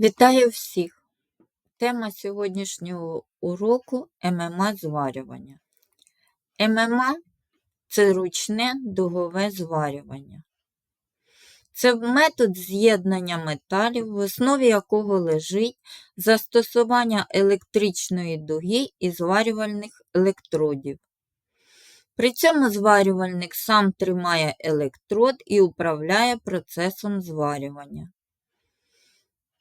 Вітаю всіх! Тема сьогоднішнього уроку ММА зварювання. ММА це ручне дугове зварювання. Це метод з'єднання металів, в основі якого лежить застосування електричної дуги і зварювальних електродів. При цьому зварювальник сам тримає електрод і управляє процесом зварювання.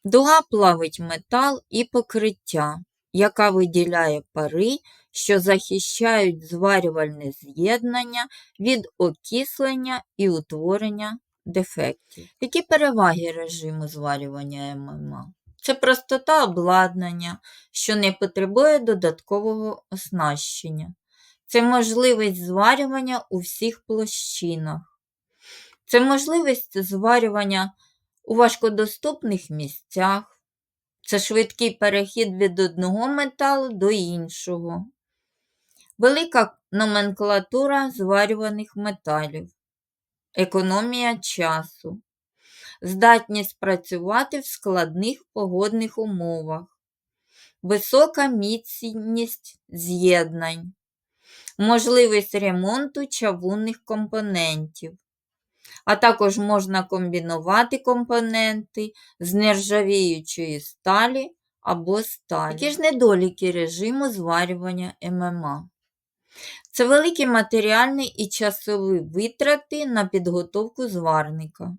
Дуга плавить метал і покриття, яка виділяє пари, що захищають зварювальне з'єднання від окислення і утворення дефектів. Які переваги режиму зварювання ММА? Це простота обладнання, що не потребує додаткового оснащення. Це можливість зварювання у всіх площинах. Це можливість зварювання у важкодоступних місцях. Це швидкий перехід від одного металу до іншого. Велика номенклатура зварюваних металів, економія часу, здатність працювати в складних погодних умовах, висока міцність з'єднань, можливість ремонту чавунних компонентів, а також можна комбінувати компоненти з нержавіючої сталі або сталі. Які ж недоліки режиму зварювання ММА? Це великі матеріальні і часові витрати на підготовку зварника.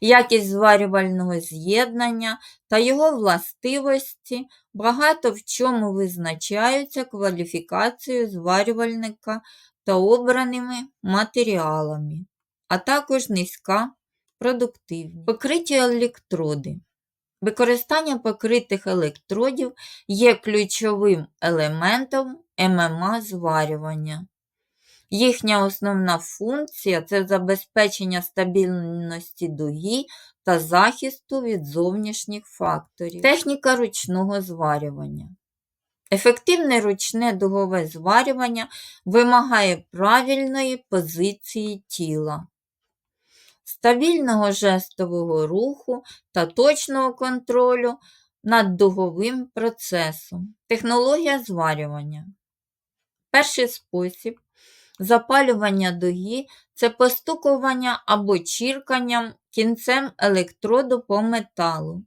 Якість зварювального з'єднання та його властивості багато в чому визначаються кваліфікацією зварювальника та обраними матеріалами а також низька продуктивність. Покриті електроди. Використання покритих електродів є ключовим елементом ММА зварювання. Їхня основна функція це забезпечення стабільності дуги та захисту від зовнішніх факторів. Техніка ручного зварювання. Ефективне ручне дугове зварювання вимагає правильної позиції тіла стабільного жестового руху та точного контролю над дуговим процесом. Технологія зварювання. Перший спосіб запалювання дуги це постукування або чірканням кінцем електроду по металу.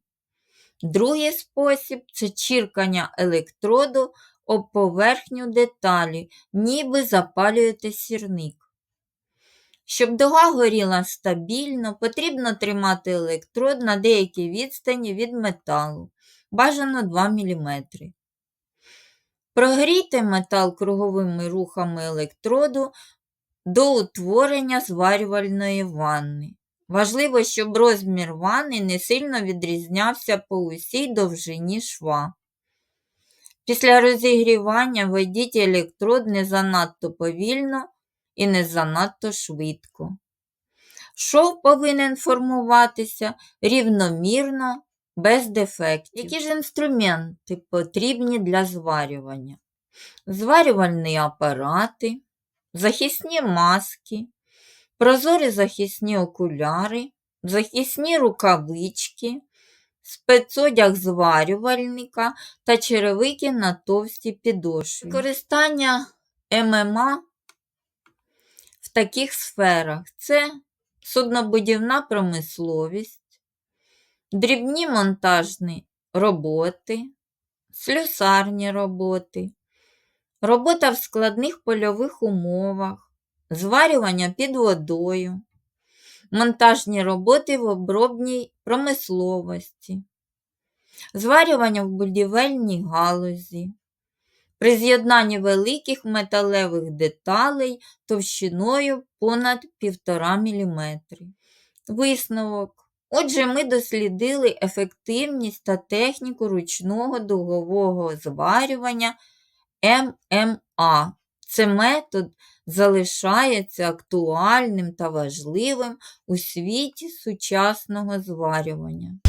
Другий спосіб це чіркання електроду об поверхню деталі, ніби запалюєте сірник. Щоб дуга горіла стабільно, потрібно тримати електрод на деякій відстані від металу, бажано 2 мм. Прогрійте метал круговими рухами електроду до утворення зварювальної ванни. Важливо, щоб розмір ванни не сильно відрізнявся по усій довжині шва. Після розігрівання введіть електрод не занадто повільно і не занадто швидко. Шов повинен формуватися рівномірно, без дефектів. Які ж інструменти потрібні для зварювання? Зварювальні апарати, захисні маски, прозорі захисні окуляри, захисні рукавички, спецодяг зварювальника та черевики на товсті підошві. Використання ММА в таких сферах це суднобудівна промисловість, дрібні монтажні роботи, слюсарні роботи, робота в складних польових умовах, зварювання під водою, монтажні роботи в обробній промисловості, зварювання в будівельній галузі, при з'єднанні великих металевих деталей товщиною понад 1,5 мм. Висновок. Отже, ми дослідили ефективність та техніку ручного дугового зварювання ММА. Це метод залишається актуальним та важливим у світі сучасного зварювання.